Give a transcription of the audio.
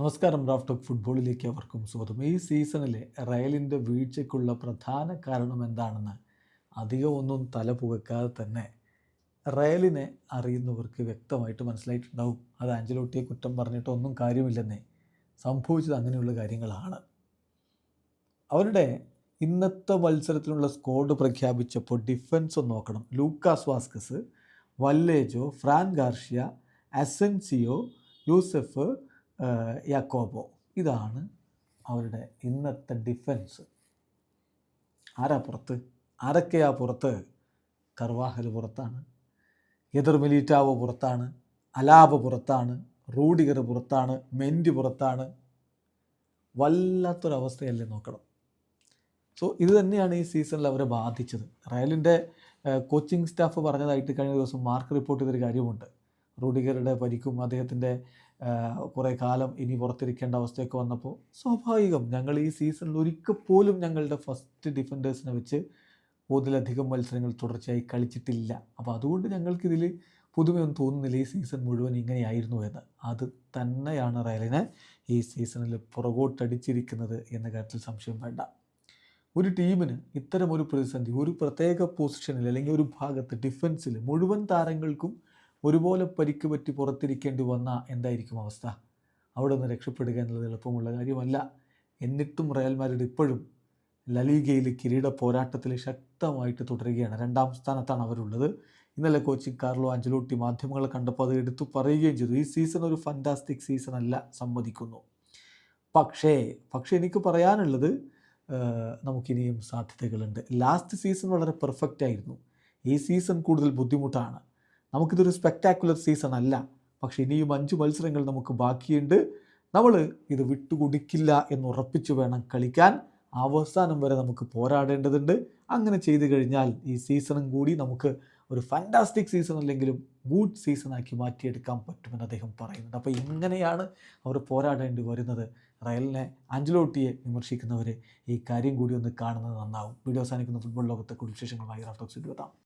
നമസ്കാരം Raf talk ഫുട്ബോളിലേക്ക് അവർക്കും സ്വാഗതം. ഈ സീസണിലെ റയലിന്റെ വീഴ്ചയ്ക്കുള്ള പ്രധാന കാരണം എന്താണെന്ന് അധികം ഒന്നും തല പുകക്കാതെ തന്നെ റയലിനെ അറിയുന്നവർക്ക് വ്യക്തമായിട്ട് മനസ്സിലായിട്ടുണ്ടാവും. അത് ആഞ്ചലോട്ടിയെ കുറ്റം പറഞ്ഞിട്ട് ഒന്നും കാര്യമില്ലെന്നേ സംഭവിച്ചത് അങ്ങനെയുള്ള കാര്യങ്ങളാണ്. അവരുടെ ഇന്നത്തെ മത്സരത്തിനുള്ള സ്കോഡ് പ്രഖ്യാപിച്ചപ്പോൾ ഡിഫൻസ് ഒന്ന് നോക്കണം. Lucas Vazquez Vallejo Fran Garcia Asensio Yusuf യാക്കോബോ. ഇതാണ് അവരുടെ ഇന്നത്തെ ഡിഫൻസ് ആരാ പുറത്ത്? ആരൊക്കെയാ പുറത്ത്? കർവാഹൽ പുറത്താണ്. എതിർ മിലീറ്റാവോ പുറത്താണ്. അലാബ് പുറത്താണ്. റൂഡിഗർ പുറത്താണ്. മെൻഡി പുറത്താണ്. വല്ലാത്തൊരവസ്ഥയല്ലേ നോക്കണം. സോ ഇത് തന്നെയാണ് ഈ സീസണിൽ അവരെ ബാധിച്ചത്. റയലിന്റെ കോച്ചിങ് സ്റ്റാഫ് പറഞ്ഞതായിട്ട് കഴിഞ്ഞ ദിവസം മാർക്ക് റിപ്പോർട്ട് ചെയ്തൊരു കാര്യമുണ്ട്. റൂഡിഗറുടെ പരിക്കും അദ്ദേഹത്തിന്റെ കുറേ കാലം ഇനി പുറത്തിരിക്കേണ്ട അവസ്ഥയൊക്കെ വന്നപ്പോൾ സ്വാഭാവികം ഞങ്ങൾ ഈ സീസണിൽ ഒരിക്കൽ പോലും ഞങ്ങളുടെ ഫസ്റ്റ് ഡിഫൻഡേഴ്സിനെ വെച്ച് ഒന്നിലധികം മത്സരങ്ങൾ തുടർച്ചയായി കളിച്ചിട്ടില്ല. അപ്പോൾ അതുകൊണ്ട് ഞങ്ങൾക്കിതിൽ പുതുമയൊന്നും തോന്നുന്നില്ല ഈ സീസൺ മുഴുവൻ ഇങ്ങനെയായിരുന്നു എന്ന്. അത് തന്നെയാണ് റയലിനെ ഈ സീസണിൽ പുറകോട്ടടിച്ചിരിക്കുന്നത് എന്ന കാര്യത്തിൽ സംശയം വേണ്ട. ഒരു ടീമിന് ഇത്തരം ഒരു പ്രതിസന്ധി ഒരു പ്രത്യേക പൊസിഷനിൽ അല്ലെങ്കിൽ ഒരു ഭാഗത്ത് ഡിഫൻസിൽ മുഴുവൻ താരങ്ങൾക്കും ഒരുപോലെ പരിക്ക് പറ്റി പുറത്തിരിക്കേണ്ടി വന്ന എന്തായിരിക്കും അവസ്ഥ? അവിടെ നിന്ന് രക്ഷപ്പെടുക എന്നുള്ളത് എളുപ്പമുള്ള കാര്യമല്ല. എന്നിട്ടും റയൽ മാഡ്രിഡ് ഇപ്പോഴും ലലീഗയിൽ കിരീട പോരാട്ടത്തിൽ ശക്തമായിട്ട് തുടരുകയാണ്. രണ്ടാം സ്ഥാനത്താണ് അവരുള്ളത്. ഇന്നലെ കോച്ചിങ് കാർലോ അഞ്ചലോട്ടി മാധ്യമങ്ങളെ കണ്ടപ്പോൾ അത് എടുത്തു പറയുകയും ചെയ്തു. ഈ സീസൺ ഒരു ഫന്റാസ്റ്റിക് സീസൺ അല്ല സമ്മതിക്കുന്നു. പക്ഷേ പക്ഷേ എനിക്ക് പറയാനുള്ളത് നമുക്കിനിയും സാധ്യതകളുണ്ട്. ലാസ്റ്റ് സീസൺ വളരെ പെർഫെക്റ്റ് ആയിരുന്നു. ഈ സീസൺ കൂടുതൽ ബുദ്ധിമുട്ടാണ്. നമുക്കിതൊരു സ്പെക്ടാക്കുലർ സീസൺ അല്ല. പക്ഷേ ഇനിയും അഞ്ച് മത്സരങ്ങൾ നമുക്ക് ബാക്കിയുണ്ട്. നമ്മൾ ഇത് വിട്ടുകൊടുക്കില്ല എന്ന് ഉറപ്പിച്ചു വേണം കളിക്കാൻ. അവസാനം വരെ നമുക്ക് പോരാടേണ്ടതുണ്ട്. അങ്ങനെ ചെയ്തു കഴിഞ്ഞാൽ ഈ സീസണും കൂടി നമുക്ക് ഒരു ഫാന്റാസ്റ്റിക് സീസൺ അല്ലെങ്കിലും ഗുഡ് സീസണാക്കി മാറ്റിയെടുക്കാൻ പറ്റുമെന്ന് അദ്ദേഹം പറയുന്നുണ്ട്. അപ്പോൾ ഇങ്ങനെയാണ് അവർ പോരാടേണ്ടി വരുന്നത്. റയലിനെ അഞ്ചലോട്ടിയെ വിമർശിക്കുന്നവർ ഈ കാര്യം കൂടി ഒന്ന് കാണുന്നത് നന്നാവും. വീഡിയോ അവസാനിക്കുന്ന. ഫുട്ബോൾ ലോകത്തെ കുടുംബ വിശേഷങ്ങളുമായി റാഫ്റ്റോക്സ് എത്താം